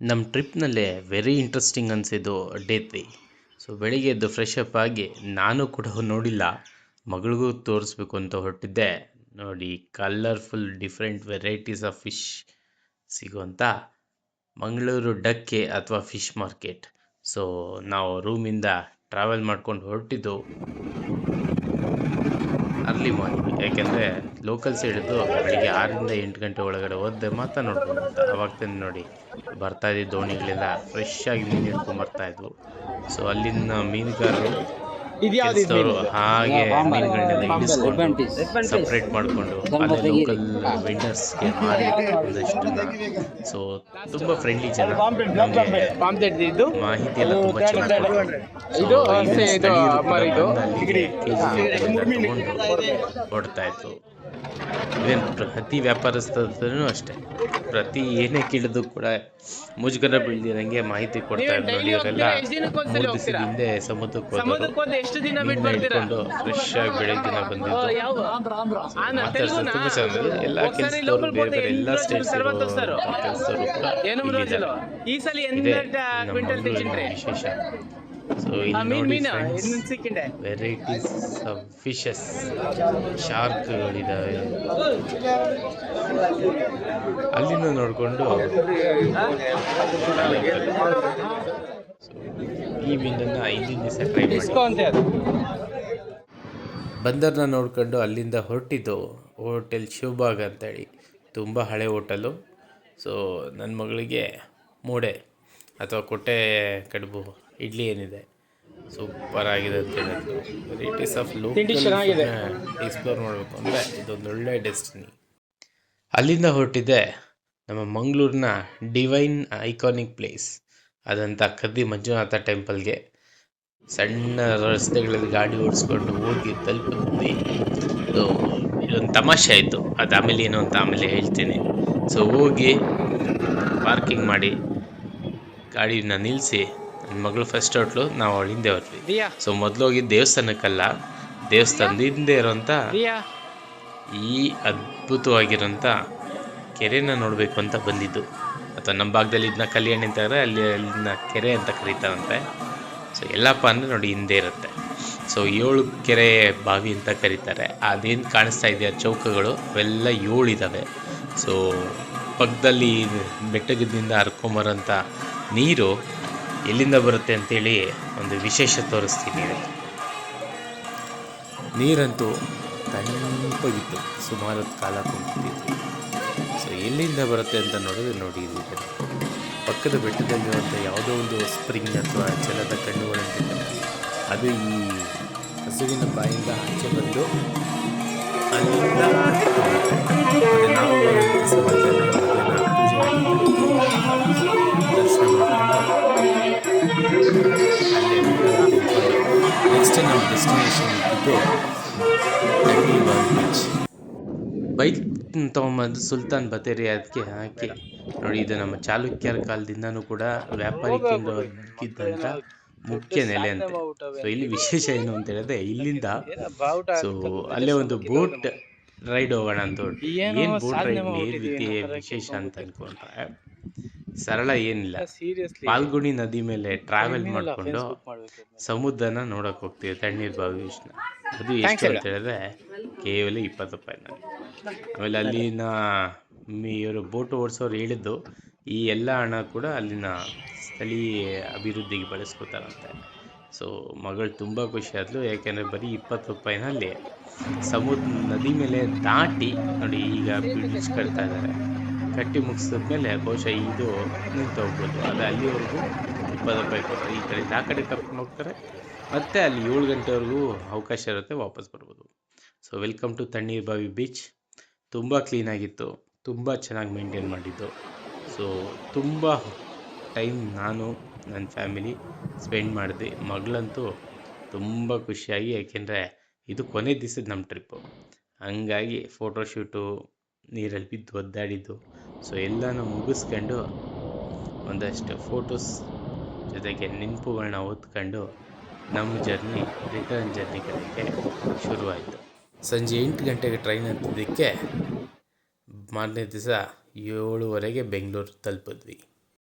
ನಮ್ಮ ಟ್ರಿಪ್ನಲ್ಲೇ very interesting ಅನಿಸಿದ್ದು ಡೇ ತ್ರೀ ಸೊ ಬೆಳಿಗ್ಗೆ ಎದ್ದು ಫ್ರೆಶ್ ಅಪ್ ಆಗಿ ನಾನು ಕೂಡ ನೋಡಿಲ್ಲ, ಮಗಳಿಗೂ ತೋರಿಸ್ಬೇಕು ಅಂತ ಹೊರಟಿದ್ದೆ. ನೋಡಿ colourful different varieties of fish ಸಿಗುವಂಥ ಮಂಗಳೂರು ಡಕ್ಕೆ ಅಥವಾ ಫಿಶ್ ಮಾರ್ಕೆಟ್ ಸೊ ನಾವು ರೂಮಿಂದ ಟ್ರಾವೆಲ್ ಮಾಡ್ಕೊಂಡು ಹೊರಟಿದ್ದು ಅರ್ಲಿ ಮಾರ್ನಿಂಗ್ ಯಾಕೆಂದರೆ ಲೋಕಲ್ಸ್ ಹಿಡಿದು ಬೆಳಿಗ್ಗೆ ಆರರಿಂದ ಎಂಟು ಗಂಟೆ ಒಳಗಡೆ ಹೋದ್ರೆ ಮಾತ್ರ ನೋಡ್ಬೋದು ಅಂತ. ಅವಾಗ ನೋಡಿ. ಬರ್ತಾ ಇದ್ದ ದೋಣಿಗಳೆಲ್ಲ ಫ್ರೆಶ್ ಆಗಿ ಮೀನು ಹಿಡ್ಕೊಂಡು ಬರ್ತಾ ಇದ್ವು. ಸೊ ಅಲ್ಲಿನ ಮೀನುಗಾರರು ಕೆಲ್ಸದವ್ರು ಹಾಗೆ ಮೀನುಗಳನ್ನೆಲ್ಲ ಇಳಿಸ್ಕೊಂಡು ಸಪ್ರೇಟ್ ಮಾಡಿಕೊಂಡು ಅಲ್ಲೇ ಲೋಕಲ್ ವೆಂಡರ್ಸ್ಗೆ ಮಾರಿ ಒಂದಷ್ಟನ್ನ ಸೊ ತುಂಬಾ ಫ್ರೆಂಡ್ಲಿ ಜನ. ನಮಗೆ ಪಾಂಪ್ಲೆಟ್ ಇದು ಮಾಹಿತಿ ಎಲ್ಲ ತುಂಬ ಚೆನ್ನಾಗಿ ಕೊಡ್ತಾರೆ. So, ಇದು ಇಲ್ಲಿ ಇದು ಸ್ಥಳೀಯರು ಕೂಡ ಇದು. ಬಂದು ಅಲ್ಲಿಗೆ KG ತಗೊಂಡು ಹೊಡ್ತಾ ಇತ್ತು. ಇವೇನು ಪ್ರತಿ ವ್ಯಾಪಾರಸ್ಥರೂ ಅಷ್ಟೇ. ಪ್ರತಿ ಏನೇ ಕೇಳಿದ್ರು ಕೂಡ ಮುಜುಗರ ಬೀಳ್ದಿರಂಗೆ ಮಾಹಿತಿ ಕೊಡ್ತಾ ಇದ್ರು ನೋಡಿ ಇವರೆಲ್ಲ ಮೂರು ದಿವಸದ ಹಿಂದೆ ಸಮುದ್ರಕ್ಕೆ ಎಷ್ಟು ದಿನ ಇಟ್ಕೊಂಡು ಫ್ರೆಶ್ ಆಗಿ ಬೆಳಗ್ಗೆ ದಿನ ಬಂದಿದ್ದು? ತುಂಬ ಚೆನ್ನಾಗಿದೆ. ಎಲ್ಲ ಕೆಲಸದವರು ಬೇರೆ ಬೇರೆ ಎಲ್ಲ ಸ್ಟೇಟ್ಸ್ ಕೆಲಸದವರು ಕೂಡ ಈ ಸಲ ವಿಶೇಷ. ಸೊ ಇಲ್ಲಿ ನೋಡಿ ಮೀನ of fishes, shark, varieties of fishes ಶಾರ್ಕ್ಗಳಿದ್ದಾವೆ ಅಲ್ಲಿಂದ ನೋಡಿಕೊಂಡು ಈ ಮೀನನ್ನು ಐದಿನ ದಿವಸ ಟ್ರೈ ಮಾಡಿ ಬಂದರ್ನ ನೋಡ್ಕೊಂಡು ಅಲ್ಲಿಂದ ಹೊರಟಿದ್ದು ಹೋಟೆಲ್ ಶಿವಭಾಗ್ ಅಂತೇಳಿ. ತುಂಬ ಹಳೆ ಹೋಟೆಲು. ಸೊ ನನ್ನ ಮಗಳಿಗೆ ಮೂಡೆ ಅಥವಾ ಕೊಟ್ಟೆ ಕಡುಬು. ಇಡ್ಲಿ ಏನಿದೆ? ಸೂಪರ್ ಆಗಿದೆ ಅಂತ ಹೇಳಿದ್ರು. ವೆರೈಟೀಸ್ ಆಫ್ ಚೆನ್ನಾಗಿದೆ. ಎಕ್ಸ್ಪ್ಲೋರ್ ಮಾಡಬೇಕು ಅಂದರೆ ಇದೊಂದು ಒಳ್ಳೆ ಡೆಸ್ಟಿನಿ ಅಲ್ಲಿಂದ ಹೊರಟಿದ್ದೆ ನಮ್ಮ ಮಂಗಳೂರಿನ ಡಿವೈನ್ ಐಕಾನಿಕ್ ಪ್ಲೇಸ್ ಆದಂಥ ಕದ್ದಿ ಮಂಜುನಾಥ ಟೆಂಪಲ್ಗೆ ಸಣ್ಣ ರಸ್ತೆಗಳಲ್ಲಿ ಗಾಡಿ ಓಡಿಸ್ಕೊಂಡು ಹೋಗಿ ತಲುಪಿ ಇದು ಇದೊಂದು ತಮಾಷೆ ಆಯಿತು. ಅದು ಆಮೇಲೆ ಏನು ಅಂತ ಆಮೇಲೆ ಹೇಳ್ತೀನಿ. ಸೊ ಹೋಗಿ ಪಾರ್ಕಿಂಗ್ ಮಾಡಿ ಗಾಡಿನ ನಿಲ್ಲಿಸಿ ನನ್ನ ಮಗಳು ಫಸ್ಟ್ ಔಟ್ಲು ನಾವು ಅವಳ ಹಿಂದೆ ಹೋದ್ವಿ ಸೊ ಮೊದಲು ಹೋಗಿ ದೇವಸ್ಥಾನಕ್ಕಲ್ಲ ದೇವಸ್ಥಾನದ ಹಿಂದೆ ಇರೋಂಥ ಈ ಅದ್ಭುತವಾಗಿರೋಂಥ ಕೆರೆನ ನೋಡಬೇಕು ಅಂತ ಬಂದಿದ್ದು. ಅಥವಾ ನಮ್ಮ ಭಾಗದಲ್ಲಿ ಇದನ್ನ ಕಲ್ಯಾಣಿ ಅಂತಾರೆ ಅಲ್ಲಿ ಅಲ್ಲಿನ ಕೆರೆ ಅಂತ ಕರೀತಾರಂತೆ. ಸೊ ಎಲ್ಲಪ್ಪ ಅಂದರೆ ನೋಡಿ ಹಿಂದೆ ಇರುತ್ತೆ. ಸೊ ಏಳು ಕೆರೆ ಬಾವಿ ಅಂತ ಕರೀತಾರೆ. ಅದೇನು ಕಾಣಿಸ್ತಾ ಇದೆಯಾ ಚೌಕಗಳು? ಅವೆಲ್ಲ ಏಳು ಇದ್ದಾವೆ ಸೊ ಪಕ್ಕದಲ್ಲಿ ಬೆಟ್ಟಗದಿಂದ ಹರ್ಕೊಂಬರೋಂಥ ನೀರು ಎಲ್ಲಿಂದ ಬರುತ್ತೆ ಅಂತೇಳಿ ಒಂದು ವಿಶೇಷ ತೋರಿಸ್ತೀನಿ. ನೀರಂತೂ ತಂಪಾಗಿತ್ತು ಸುಮಾರು ಕಾಲ ಕುಂತಿದ್ವಿ ಸೊ ಎಲ್ಲಿಂದ ಬರುತ್ತೆ ಅಂತ ನೋಡಿದ್ರೆ ನೋಡಿ ಪಕ್ಕದ ಬೆಟ್ಟದಲ್ಲಿರುವಂಥ ಯಾವುದೋ ಒಂದು ಸ್ಪ್ರಿಂಗ್ ಅಥವಾ ಜಲದ ಕಣ್ಣುಗಳಂತ. ಅದು ಈ ಹಸುವಿನ ಬಾಯಿಂದ ಆಚೆ ಬಂದು ಬೈಕ್ ತೊಗೊಂಬಂದು ಸುಲ್ತಾನ್ ಬತೇರಿ ಅದಕ್ಕೆ ಹಾಕಿ. ನೋಡಿ, ಇದು ನಮ್ಮ ಚಾಲುಕ್ಯರ ಕಾಲದಿಂದನೂ ಕೂಡ ವ್ಯಾಪಾರಿ ವ್ಯಾಪಾರಿಕಿದ್ದಂಥ ಮುಖ್ಯ ನೆಲೆ ಅಂತ. ಸೊ ಇಲ್ಲಿ ವಿಶೇಷ ಏನು ಅಂತ ಹೇಳಿದ್ರೆ ಇಲ್ಲಿಂದ ಸೊ ಅಲ್ಲೇ ಒಂದು ಬೋಟ್ ರೈಡ್ ಹೋಗೋಣ ಅಂತ ಏನೋ ಬೋಟ್ ರೈಡ್ ವಿಶೇಷ ಅಂತ ಅನ್ಕೊಂಡ್ರೆ. ಸರಳ ಏನಿಲ್ಲ. ಪಾಲ್ಗುಣಿ ನದಿ ಮೇಲೆ ಟ್ರಾವೆಲ್ ಮಾಡಿಕೊಂಡು ಸಮುದ್ರನ ನೋಡಕ್ ಹೋಗ್ತೀವಿ ತಣ್ಣೀರ್ ಬಾವಿ ಅದು ಎಷ್ಟು ಅಂತ ಹೇಳಿದ್ರೆ ಕೇವಲ ಇಪ್ಪತ್ತು ರೂಪಾಯಿ ಆಮೇಲೆ ಅಲ್ಲಿನ ಇವರು ಬೋಟ್ ಓಡಿಸೋರು ಹೇಳಿದ್ದು ಈ ಎಲ್ಲ ಹಣ ಕೂಡ ಅಲ್ಲಿನ ಸ್ಥಳೀಯ ಅಭಿವೃದ್ಧಿಗೆ ಬಳಸ್ಕೊತಾರಂತೆ. ಸೊ ಮಗಳು ತುಂಬ ಖುಷಿ ಆದ್ಲು ಯಾಕೆಂದರೆ ಬರೀ ಇಪ್ಪತ್ತು ರೂಪಾಯಿನಲ್ಲಿ ಸಮುದ್ರ ನದಿ ಮೇಲೆ ದಾಟಿ ನೋಡಿ ಈಗ ಬ್ರಿಡ್ಜ್ ಕಟ್ತಾ ಇದ್ದಾರೆ. ಕಟ್ಟಿ ಮುಗಿಸಿದ್ಮೇಲೆ ಬಹುಶಃ ಇದು ನಿಂತು ಹೋಗ್ಬೋದು. ಅದು ಅಲ್ಲಿವರೆಗೂ ಇಪ್ಪತ್ತು ರೂಪಾಯಿ ಕೊಡ್ತಾರೆ ಈ ಕಡೆ, ಆ ಕಡೆ ಕರ್ಕೊಂಡು ಹೋಗ್ತಾರೆ. ಮತ್ತೆ ಅಲ್ಲಿ ಏಳು ಗಂಟೆವರೆಗೂ ಅವಕಾಶ ಇರುತ್ತೆ, ವಾಪಸ್ ಬರ್ಬೋದು. ಸೊ ವೆಲ್ಕಮ್ ಟು ತಣ್ಣೀರ್ ಬಾವಿ ಬೀಚ್ ತುಂಬ ಕ್ಲೀನಾಗಿತ್ತು ತುಂಬ ಚೆನ್ನಾಗಿ ಮೇಂಟೈನ್ ಮಾಡಿದ್ದು. ಸೊ ತುಂಬ ಟೈಮ್ ನಾನು, ನನ್ನ ಫ್ಯಾಮಿಲಿ ಸ್ಪೆಂಡ್ ಮಾಡಿದೆ. ಮಗಳಂತೂ ತುಂಬ ಖುಷಿಯಾಗಿ, ಯಾಕೆಂದರೆ ಇದು ಕೊನೆ ದಿವಸದ ನಮ್ಮ ಟ್ರಿಪ್ಪು ಹಂಗಾಗಿ ಫೋಟೋಶೂಟು ನೀರಲ್ಲಿ ಬಿದ್ದು ಒದ್ದಾಡಿದ್ದು. ಸೊ ಎಲ್ಲನೂ ಮುಗಿಸ್ಕೊಂಡು ಒಂದಷ್ಟು ಫೋಟೋಸ್ ಜೊತೆಗೆ ನೆನಪುಗಳನ್ನ ಓದ್ಕೊಂಡು ನಮ್ಮ ಜರ್ನಿ ರಿಟರ್ನ್ ಜರ್ನಿ ಕಡೆಗೆ ಶುರುವಾಯಿತು. ಸಂಜೆ ಎಂಟು ಗಂಟೆಗೆ ಟ್ರೈನ್ ಹತ್ತಿದ್ದಕ್ಕೆ ಮಾರನೇ ದಿವಸ ಏಳುವರೆಗೆ ಬೆಂಗಳೂರು ತಲುಪಿದ್ವಿ.